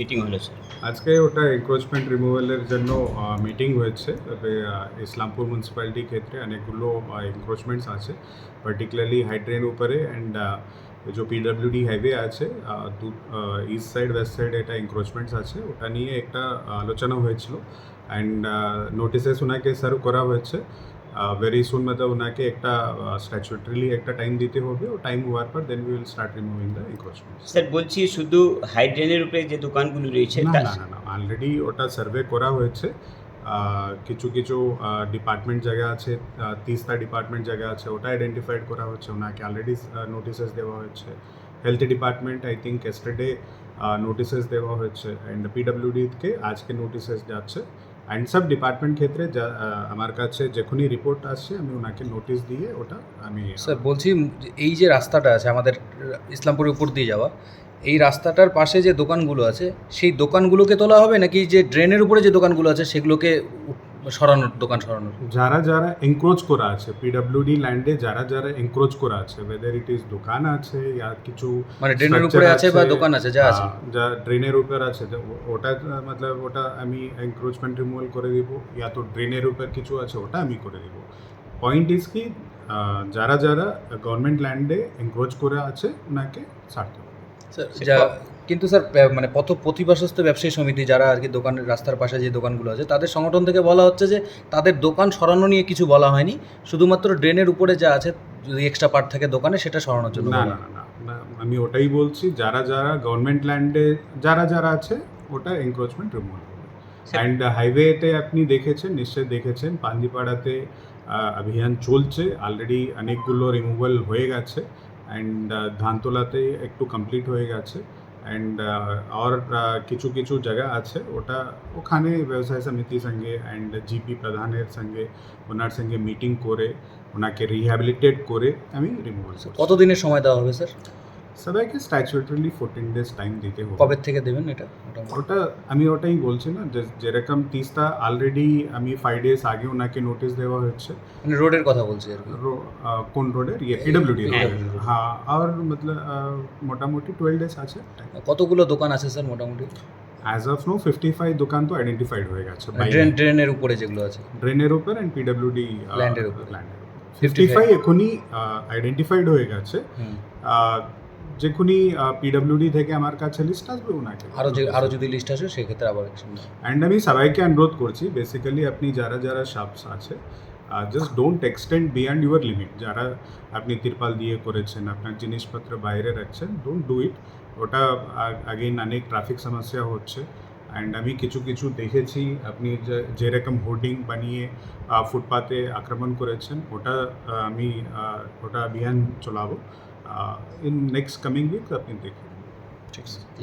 Meeting হলো আজকে ওটা এনক্রোচমেন্ট রিমুভালের জন্য মিটিং হয়েছে। তবে ইসলামপুর মিউনিসিপ্যালিটি ক্ষেত্রে অনেকগুলো এনক্রোচমেন্টস আছে পার্টিকুলারলি হাইড্রেন উপরে অ্যান্ড যে পিডব্লিউডি হাইওয়ে আছে ইস্ট সাইড ওয়েস্ট সাইড এটা এনক্রোচমেন্টস আছে। ওটা নিয়ে একটা আলোচনা হয়েছিল। অ্যান্ড নোটিসেস ওনাকে সার্ভ করা হয়েছে। ভেরি সুন মতলব ওনাকে একটা স্ট্যাচুটারিলি একটা টাইম দিতে হবে ও টাইম হওয়ার পর then will start removing the encroachments sir বলছি শুধু হাইড্রেনের উপরে যে দোকানগুলো রয়েছে না না না অলরেডি ওটা সার্ভে করা হয়েছে। কিছু কিছু ডিপার্টমেন্ট জায়গা আছে তিস্তা ডিপার্টমেন্ট জায়গা আছে ওটা আইডেন্টিফাইড করা হচ্ছে ওনাকে অলরেডি নোটিসেস দেওয়া হয়েছে। Health department I think yesterday notices দেওয়া হয়েছে অ্যান্ড পিডব্লিউডিকে আজকে নোটিসেস যাচ্ছে। অ্যান্ড সব ডিপার্টমেন্ট ক্ষেত্রে যা আমার কাছে যখনই রিপোর্ট আসছে, আমি ওনাকে নোটিশ দিয়ে ওটা আমি স্যার বলছি এই যে রাস্তাটা আছে আমাদের ইসলামপুরের উপর দিয়ে যাওয়া, এই রাস্তাটার পাশে যে দোকানগুলো আছে, সেই দোকানগুলোকে তোলা হবে নাকি যে ড্রেনের উপরে যে দোকানগুলো আছে, সেগুলোকে সরানোর দোকান সরানোর। যারা যারা এনক্রোচ করা আছে পিডব্লিউডি ল্যান্ডে যারা যারা এনক্রোচ করা আছে ওয়েদার ইট ইজ দোকান আছে ইয়া কিছু মানে ড্রেনের উপরে আছে বা দোকান আছে যা আছে। যা ড্রেনের উপর আছে ওটা মতলব ওটা আমি এনক্রোচমেন্ট রিমুভাল করে দিব ইয়া তো ড্রেনের উপর কিছু আছে ওটা আমি করে দিব। পয়েন্ট ইজ কি যারা যারা গভর্নমেন্ট ল্যান্ডে এনক্রোচ করে আছে ওনাকে ছাড়তে হবে। স্যার, যা কিন্তু স্যার মানে পথ প্রতিবাসস্থ ব্যবসায়ী সমিতি যারা আর কি দোকানের রাস্তার পাশে যে দোকানগুলো আছে তাদের সংগঠন থেকে বলা হচ্ছে যে তাদের দোকান সরানো নিয়ে কিছু বলা হয়নি। শুধুমাত্র ড্রেনের উপরে যা আছে যদি এক্সট্রা পার্ট থাকে দোকানে সেটা সরানোর জন্য না না না আমি ওটাই বলছি যারা যারা গভর্নমেন্ট ল্যান্ডে যারা যারা আছে ওটা এনক্রোচমেন্ট রিমুভ অ্যান্ড হাইওয়েতে আপনি দেখেছেন নিশ্চয়ই দেখেছেন পাঞ্জিপাড়াতে অভিযান চলছে অলরেডি অনেকগুলো রিমুভাল হয়ে গেছে অ্যান্ড ধানতলাতে একটু কমপ্লিট হয়ে গেছে। অ্যান্ড আর কিছু কিছু জায়গা আছে, ওটা ওখানে ব্যবসায় সমিতির সঙ্গে অ্যান্ড জিপি প্রধানের সঙ্গে, ওনার সঙ্গে মিটিং করে, ওনাকে রিহ্যাবিলিটেট করে আমি রিমুভাল কত কতদিনের সময় দেওয়া হবে স্যার সবাইকে স্ট্যাচুটারিলি ফোরটিন ডেজ টাইম দিতে হবে। কবে থেকে দেবেন এটা? ওটা আমি ওটাই বলছি না যেরকম তিস্তা অলরেডি আমি ফাইভ ডেজ আগে ওনাকে নোটিশ দেওয়া হচ্ছে। মানে রোডের কথা বলছি আর কোন রোডের? ইয়ে পিডব্লিউডি হ্যাঁ। আর মতলব মোটামুটি টুয়েলভ ডেজ আছে। কতগুলো দোকান আছে স্যার মোটামুটি? As of now fifty five দোকান তো আইডেন্টিফাইড হয়ে গেছে ড্রেন ড্রেনের উপরে যেগুলো আছে। ড্রেনের উপর অ্যান্ড পিডব্লিউডি এর উপর। ল্যান্ডের উপর। ফিফটি ফাইভ এখনই আইডেন্টিফাইড হয়ে গেছে। আহ, পিডব্লিউডি থেকে আমার কাছে লিস্ট আসবে ওনাকে। আরও যে আরও যদি লিস্ট আসে সেক্ষেত্রে আবার অ্যান্ড আমি সবাইকে অনুরোধ করছি বেসিক্যালি আপনি যারা যারা শপস আছে just don't extend beyond your limit যারা আপনি তিরপাল দিয়ে করেছেন আপনার জিনিসপত্র বাইরে রাখছেন ডোন্ট ডু ইট ওটা আগেন অনেক ট্রাফিক সমস্যা হচ্ছে। অ্যান্ড আমি কিছু কিছু দেখেছি আপনি যে- যেরকম হোর্ডিং বানিয়ে ফুটপাতে আক্রমণ করেছেন ওটা আমি ওটা অভিযান চলাবো। इन नेक्स्ट कमिंग वीक आप देखेंगे ठीक है।